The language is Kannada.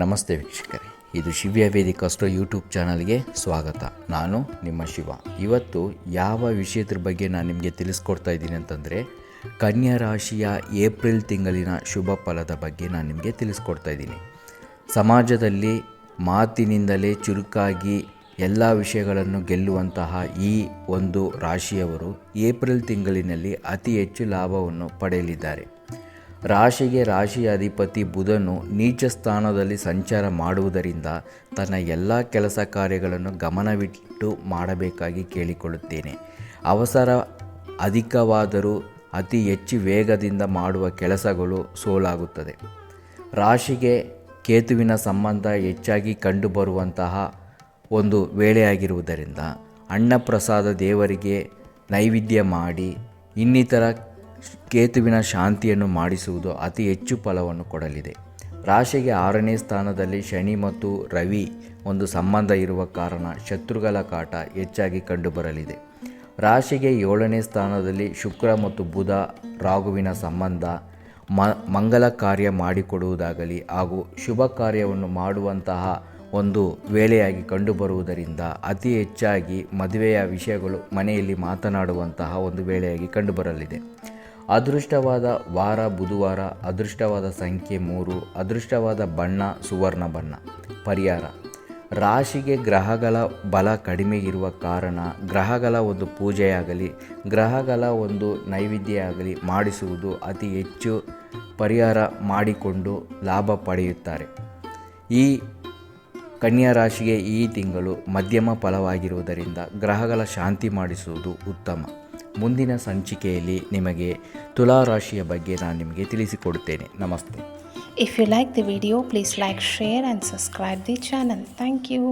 ನಮಸ್ತೆ ವೀಕ್ಷಕರೇ. ಇದು ಶಿವ್ಯ ವೇದಿಕ ಅಷ್ಟೋ ಯೂಟ್ಯೂಬ್ ಚಾನಲ್ಗೆ ಸ್ವಾಗತ. ನಾನು ನಿಮ್ಮ ಶಿವ. ಇವತ್ತು ಯಾವ ವಿಷಯದ ಬಗ್ಗೆ ನಾನು ನಿಮಗೆ ತಿಳಿಸ್ಕೊಡ್ತಾ ಇದ್ದೀನಿ ಅಂತಂದರೆ, ಕನ್ಯಾ ರಾಶಿಯ ಏಪ್ರಿಲ್ ತಿಂಗಳಿನ ಶುಭ ಫಲದ ಬಗ್ಗೆ ನಾನು ನಿಮಗೆ ತಿಳಿಸ್ಕೊಡ್ತಾ ಇದ್ದೀನಿ. ಸಮಾಜದಲ್ಲಿ ಮಾತಿನಿಂದಲೇ ಚುರುಕಾಗಿ ಎಲ್ಲ ವಿಷಯಗಳನ್ನು ಗೆಲ್ಲುವಂತಹ ಈ ಒಂದು ರಾಶಿಯವರು ಏಪ್ರಿಲ್ ತಿಂಗಳಿನಲ್ಲಿ ಅತಿ ಹೆಚ್ಚು ಲಾಭವನ್ನು ಪಡೆಯಲಿದ್ದಾರೆ. ರಾಶಿಗೆ ರಾಶಿಯ ಅಧಿಪತಿ ಬುಧನು ನೀಚ ಸ್ಥಾನದಲ್ಲಿ ಸಂಚಾರ ಮಾಡುವುದರಿಂದ ತನ್ನ ಎಲ್ಲ ಕೆಲಸ ಕಾರ್ಯಗಳನ್ನು ಗಮನವಿಟ್ಟು ಮಾಡಬೇಕಾಗಿ ಕೇಳಿಕೊಳ್ಳುತ್ತೇನೆ. ಅವಸರ ಅಧಿಕವಾದರೂ ಅತಿ ಹೆಚ್ಚು ವೇಗದಿಂದ ಮಾಡುವ ಕೆಲಸಗಳು ಸೋಲಾಗುತ್ತದೆ. ರಾಶಿಗೆ ಕೇತುವಿನ ಸಂಬಂಧ ಹೆಚ್ಚಾಗಿ ಕಂಡುಬರುವಂತಹ ಒಂದು ವೇಳೆಯಾಗಿರುವುದರಿಂದ ಅನ್ನಪ್ರಸಾದ ದೇವರಿಗೆ ನೈವೇದ್ಯ ಮಾಡಿ ಇನ್ನಿತರ ಕೇತುವಿನ ಶಾಂತಿಯನ್ನು ಮಾಡಿಸುವುದು ಅತಿ ಹೆಚ್ಚು ಫಲವನ್ನು ಕೊಡಲಿದೆ. ರಾಶಿಗೆ ಆರನೇ ಸ್ಥಾನದಲ್ಲಿ ಶನಿ ಮತ್ತು ರವಿ ಒಂದು ಸಂಬಂಧ ಇರುವ ಕಾರಣ ಶತ್ರುಗಳ ಕಾಟ ಹೆಚ್ಚಾಗಿ ಕಂಡುಬರಲಿದೆ. ರಾಶಿಗೆ ಏಳನೇ ಸ್ಥಾನದಲ್ಲಿ ಶುಕ್ರ ಮತ್ತು ಬುಧ ರಾಘುವಿನ ಸಂಬಂಧ ಮ, ಮಂಗಲ ಕಾರ್ಯ ಮಾಡಿಕೊಡುವುದಾಗಲಿ ಹಾಗೂ ಶುಭ ಕಾರ್ಯವನ್ನು ಮಾಡುವಂತಹ ಒಂದು ವೇಳೆಯಾಗಿ ಕಂಡುಬರುವುದರಿಂದ ಅತಿ ಹೆಚ್ಚಾಗಿ ಮದುವೆಯ ವಿಷಯಗಳು ಮನೆಯಲ್ಲಿ ಮಾತನಾಡುವಂತಹ ಒಂದು ವೇಳೆಯಾಗಿ ಕಂಡುಬರಲಿದೆ. ಅದೃಷ್ಟವಾದ ವಾರ, ಬುಧವಾರ, ಅದೃಷ್ಟವಾದ ಸಂಖ್ಯೆ ಮೂರು, ಅದೃಷ್ಟವಾದ ಬಣ್ಣ, ಸುವರ್ಣ ಬಣ್ಣ. ಪರಿಹಾರ. ರಾಶಿಗೆ ಗ್ರಹಗಳ ಬಲ ಕಡಿಮೆ ಇರುವ ಕಾರಣ ಗ್ರಹಗಳ ಒಂದು ಪೂಜೆಯಾಗಲಿ, ಗ್ರಹಗಳ ಒಂದು ನೈವೇದ್ಯ ಆಗಲಿ ಮಾಡಿಸುವುದು ಅತಿ ಹೆಚ್ಚು ಪರಿಹಾರ ಮಾಡಿಕೊಂಡು ಲಾಭ ಪಡೆಯುತ್ತಾರೆ. ಈ ಕನ್ಯಾ ರಾಶಿಗೆ ಈ ತಿಂಗಳು ಮಧ್ಯಮ ಫಲವಾಗಿರುವುದರಿಂದ ಗ್ರಹಗಳ ಶಾಂತಿ ಮಾಡಿಸುವುದು ಉತ್ತಮ. ಮುಂದಿನ ಸಂಚಿಕೆಯಲ್ಲಿ ನಿಮಗೆ ತುಲಾರಾಶಿಯ ಬಗ್ಗೆ ನಾನು ನಿಮಗೆ ತಿಳಿಸಿಕೊಡುತ್ತೇನೆ. ನಮಸ್ತೆ. If you like the video please like share and subscribe the channel thank you